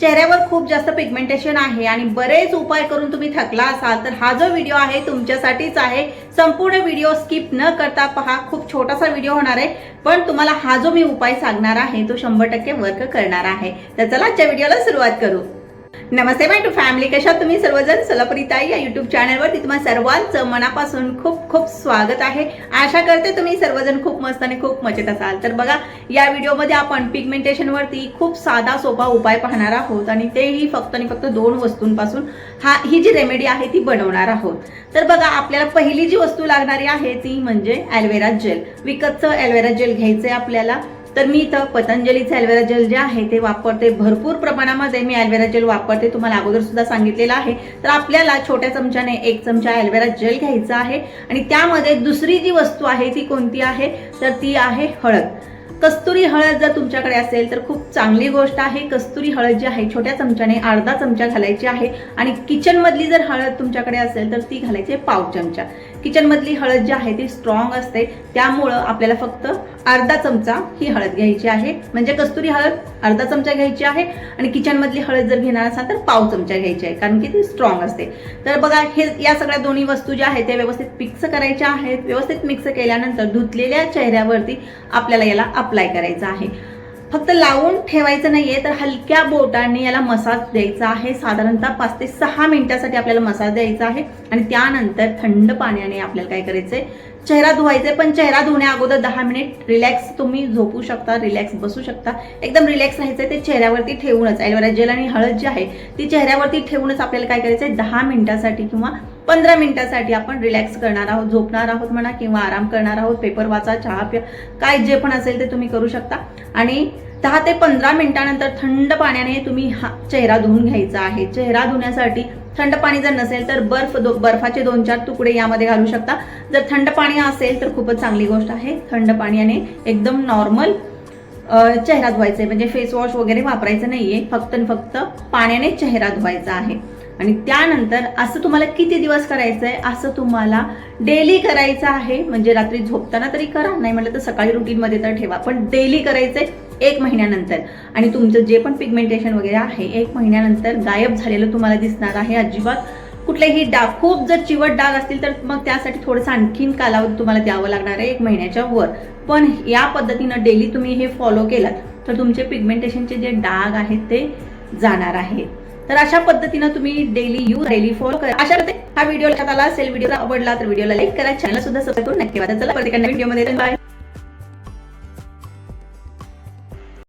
चेहऱ्यावर खूप जास्त पिगमेंटेशन आहे आणि बरेच उपाय करून तुम्ही थकला असाल तर हा जो व्हिडिओ आहे तुमच्यासाठीच आहे. संपूर्ण व्हिडिओ स्किप न करता पहा खूप छोटासा व्हिडिओ होणार आहे. पण तुम्हाला हा जो मी उपाय सांगणार आहे तो शंभर टक्के वर्क करणार आहे. तर चला आजच्या व्हिडिओला सुरुवात करू. नमस्ते माय टू फॅमिली कशा तुम्ही? सर्वजण सोलापुरी ताई या युट्यूब चॅनलवरती तुम्हा सर्वांचं मनापासून खूप खूप स्वागत आहे. आशा करते तुम्ही सर्वजण खूप मस्त आणि खूप मजेत असाल. तर बघा या व्हिडिओमध्ये आपण पिगमेंटेशनवरती खूप साधा सोपा उपाय पाहणार आहोत आणि तेही फक्त आणि फक्त दोन वस्तूंपासून हा ही जी रेमेडी आहे ती बनवणार आहोत. तर बघा आपल्याला पहिली जी वस्तू लागणारी आहे ती म्हणजे ॲल्वेरा जेल विकतचं ॲल्वेरा जेल घ्यायचं आहे आपल्याला. तर मी इथं पतंजलीचं ॲल्वेरा जेल जे आहे ते वापरते. भरपूर प्रमाणामध्ये मी ॲल्वेरा जेल वापरते. तुम्हाला अगोदर सुद्धा सांगितलेलं आहे. तर आपल्याला छोट्या चमच्याने एक चमचा ॲल्वेरा जेल घ्यायचा आहे. आणि त्यामध्ये दुसरी जी वस्तू आहे ती कोणती आहे? तर ती आहे हळद. कस्तुरी हळद जर तुमच्याकडे असेल तर खूप चांगली गोष्ट आहे. कस्तुरी हळद जी आहे छोट्या चमच्याने अर्धा चमचा घालायची आहे. आणि किचनमधली जर हळद तुमच्याकडे असेल तर ती घालायची आहे पाव चमचा. किचनमधली हळद जी आहे ती स्ट्रॉंग असते. त्यामुळं आपल्याला फक्त अर्धा चमचा ही हळद घ्यायची आहे. म्हणजे कस्तुरी हळद अर्धा चमचा घ्यायची आहे आणि किचनमधली हळद जर घेणार असाल तर पाव चमचा घ्यायची आहे कारण की ती स्ट्रॉंग असते. तर बघा हे या सगळ्या दोन्ही वस्तू ज्या आहेत त्या व्यवस्थित मिक्स करायच्या आहेत. व्यवस्थित मिक्स केल्यानंतर धुतलेल्या चेहऱ्यावरती आपल्याला याला अप्लाय करायचं आहे. फक्त लावून ठेवायचं नाहीये तर हलक्या बोटाने याला मसाज द्यायचा आहे. साधारणतः पाच ते सहा मिनिटासाठी आपल्याला मसाज द्यायचा आहे. आणि त्यानंतर थंड पाण्याने आपल्याला काय करायचंय? चेहरा धुवायचा पण चेहरा धुण्या अगोदर दहा मिनिट रिलॅक्स तुम्ही झोपू शकता रिलॅक्स बसू शकता. एकदम रिलॅक्स राहायचंय ते चेहऱ्यावरती ठेवूनच. ॲलोवेरा जेल आणि हळद जी आहे ती चेहऱ्यावरती ठेवूनच आपल्याला काय करायचं आहे दहा मिनिटासाठी किंवा पंधरा मिनिटासाठी आपण रिलॅक्स करणार आहोत झोपणार आहोत म्हणा किंवा आराम करणार आहोत पेपर वाचा चहा प्या काय जे पण असेल ते तुम्ही करू शकता. आणि दहा ते पंधरा मिनिटानंतर थंड पाण्याने तुम्ही हा चेहरा धुवून घ्यायचा आहे. चेहरा धुण्यासाठी थंड पाणी जर नसेल तर बर्फ दो बर्फाचे दोन चार तुकडे यामध्ये घालू शकता. जर थंड पाणी असेल तर खूपच चांगली गोष्ट आहे. थंड पाण्याने एकदम नॉर्मल चेहरा धुवायचा आहे. म्हणजे फेस वॉश वगैरे वापरायचं नाहीये. फक्त आणि फक्त पाण्याने चेहरा धुवायचा आहे. आणि त्यानंतर असं तुम्हाला किती दिवस करायचं आहे असं तुम्हाला डेली करायचं आहे. म्हणजे रात्री झोपताना तरी करा नाही म्हटलं तर सकाळी रुटीनमध्ये तर ठेवा. पण डेली करायचं आहे एक महिन्यानंतर. आणि तुमचं जे पण पिगमेंटेशन वगैरे आहे एक महिन्यानंतर गायब झालेलं तुम्हाला दिसणार आहे अजिबात. कुठलेही डाग खूप जर चिवट डाग असतील तर मग त्यासाठी थोडंसं आणखीन कालावधी तुम्हाला द्यावं लागणार आहे एक महिन्याच्या वर. पण या पद्धतीनं डेली तुम्ही हे फॉलो केलात तर तुमचे पिगमेंटेशनचे जे डाग आहेत ते जाणार आहेत. तर अशा पद्धतीनं तुम्ही डेली यू डेली फॉलो करा. अशा हा व्हिडिओ लक्षात आला असेल व्हिडिओ आवडला तर व्हिडिओला लाईक करा. चॅनल सुद्धा सबस्क्राईब करून नक्की वाचा. चला प्रत्येक नवीन व्हिडिओमध्ये बाय